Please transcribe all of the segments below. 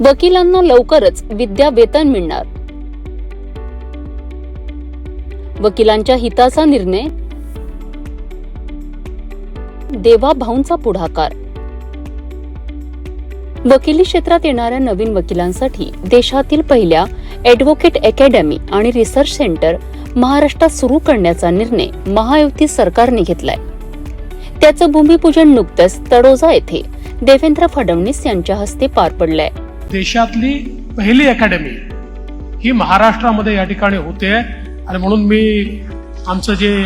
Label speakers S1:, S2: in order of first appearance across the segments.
S1: वकिलांना लवकरच विद्या वेतन मिळणार. वकिलांच्या हिताचा निर्णय? देवा भाऊंचा पुढाकार. वकिली क्षेत्रात येणाऱ्या नवीन वकिलांसाठी देशातील पहिल्या ॲडव्होकेट अकॅडमी आणि रिसर्च सेंटर महाराष्ट्रात सुरू करण्याचा निर्णय महायुती सरकारने घेतलाय. त्याचं भूमिपूजन नुकतंच तडोजा येथे देवेंद्र फडणवीस यांच्या हस्ते पार पडलंय.
S2: देशातली पहिली अकॅडमी ही महाराष्ट्रामध्ये या ठिकाणी होते. आणि म्हणून मी आमचं जे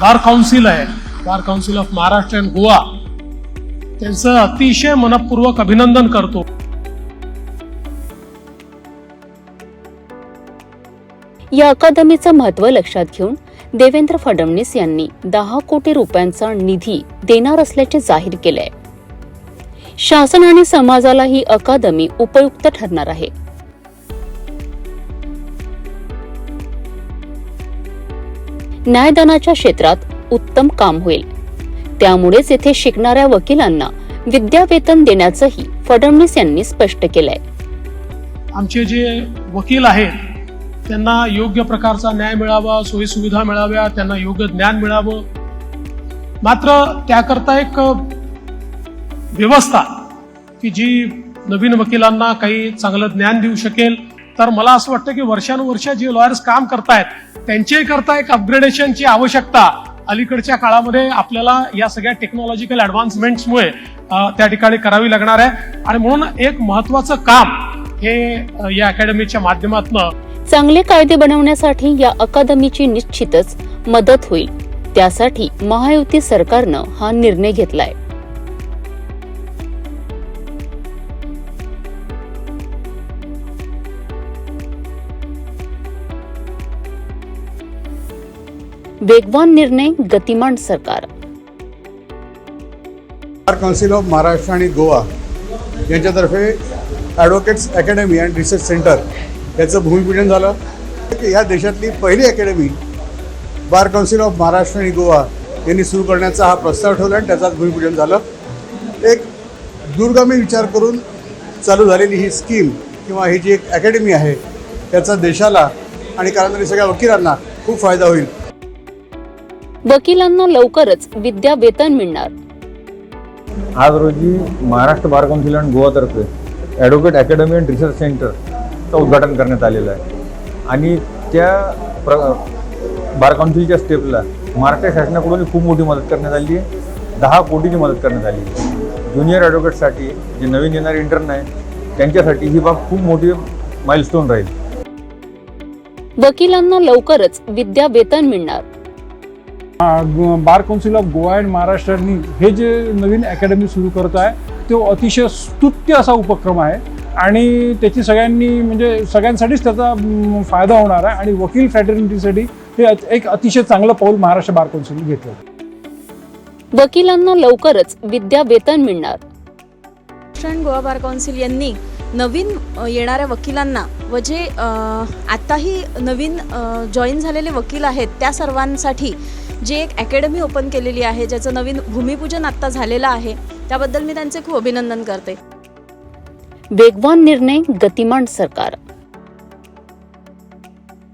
S2: बार काउन्सिल आहे bar council of Maharashtra and Goa त्यांचं अतिशय मनपूर्वक अभिनंदन करतो.
S1: या अकादमीचं महत्त्व लक्षात घेऊन देवेंद्र फडणवीस यांनी दहा कोटी रुपयांचा निधी देणार असल्याचे जाहीर केले शासन आणि समाजाला ही अकादमी उपयुक्त ठरणार आहे. न्यायदानाच्या क्षेत्रात उत्तम काम होईल. त्यामुळेच येथे शिकणाऱ्या वकिलांना विद्यावेतन देण्याचंही फडणवीस यांनी स्पष्ट केलंय.
S2: आमचे जे वकील आहेत त्यांना योग्य प्रकारचा न्याय मिळावा सोयीसुविधा मिळाव्या त्यांना योग्य ज्ञान मिळावं. मात्र त्याकरता एक व्यवस्था की जी नवीन वकिलांना काही चांगलं ज्ञान देऊ शकेल. तर मला असं वाटतं की वर्षानुवर्ष जे लॉयर्स काम करतायत त्यांच्याही करता एक अपग्रेडेशनची आवश्यकता अलीकडच्या काळामध्ये आपल्याला या सगळ्या टेक्नॉलॉजिकल ॲडव्हान्समेंट्समुळे त्या ठिकाणी करावी लागणार आहे. आणि म्हणून एक महत्वाचं काम हे या अकॅडमीच्या माध्यमातून
S1: चांगले कायदे बनवण्यासाठी या अकादमीची निश्चितच मदत होईल. त्यासाठी महायुती सरकारनं हा निर्णय घेतलाय. वेगवान निर्णय गतिमान सरकार.
S3: बार काउन्सिल ऑफ महाराष्ट्र आणि गोवा यांच्यातर्फे advocates academy and research centre याचं भूमिपूजन झालं. या देशातली पहिली academy bar council of Maharashtra आणि गोवा यांनी सुरू करण्याचा हा प्रस्ताव ठेवला आणि त्याचं भूमिपूजन झालं. एक दूरगामी विचार करून चालू झालेली ही स्कीम किंवा ही जी एक अकॅडमी आहे त्याचा देशाला आणि कारण सगळ्या वकिलांना खूप फायदा होईल.
S1: वकिलांना लवकरच विद्या वेतन मिळणार.
S4: आज रोजी महाराष्ट्र बार काउन्सिल आणि गोवातर्फे ॲडव्होकेट अकॅडमी अँड रिसर्च सेंटरचं उद्घाटन करण्यात आलेलं आहे. आणि त्या प्र बार काउन्सिलच्या स्टेपला महाराष्ट्र शासनाकडून खूप मोठी मदत करण्यात आली आहे. दहा कोटीची मदत करण्यात आली आहे. ज्युनियर ॲडव्होकेटसाठी जे नवीन येणारे इंटर्न आहे त्यांच्यासाठी ही बाब खूप मोठी माइलस्टोन राहील.
S1: वकिलांना लवकरच विद्या वेतन मिळणार.
S5: Bar council of Goa and महाराष्ट्रांनी हे जे नवीन अकॅडमी सुरू करत आहे तो अतिशय स्तुत्य असा उपक्रम आहे. आणि त्याची सगळ्यांनी म्हणजे सगळ्यांसाठीच त्याचा फायदा होणार आहे. आणि वकील फॅटर्निटीसाठी हे एक अतिशय चांगलं पाऊल महाराष्ट्र बार काउन्सिलने घेतलं.
S1: वकिलांना लवकरच विद्या वेतन मिळणार.
S6: महाराष्ट्र गोवा बार काउन्सिल यांनी नवीन येणाऱ्या वकिलांना व जे आत्ताही नवीन जॉईन झालेले वकील आहेत त्या सर्वांसाठी जी एक अकॅडमी ओपन केलेली आहे ज्याचं नवीन भूमिपूजन आत्ता झालेलं आहे त्याबद्दल मी त्यांचे खूप अभिनंदन करते.
S1: वेगवान निर्णय गतिमान सरकार.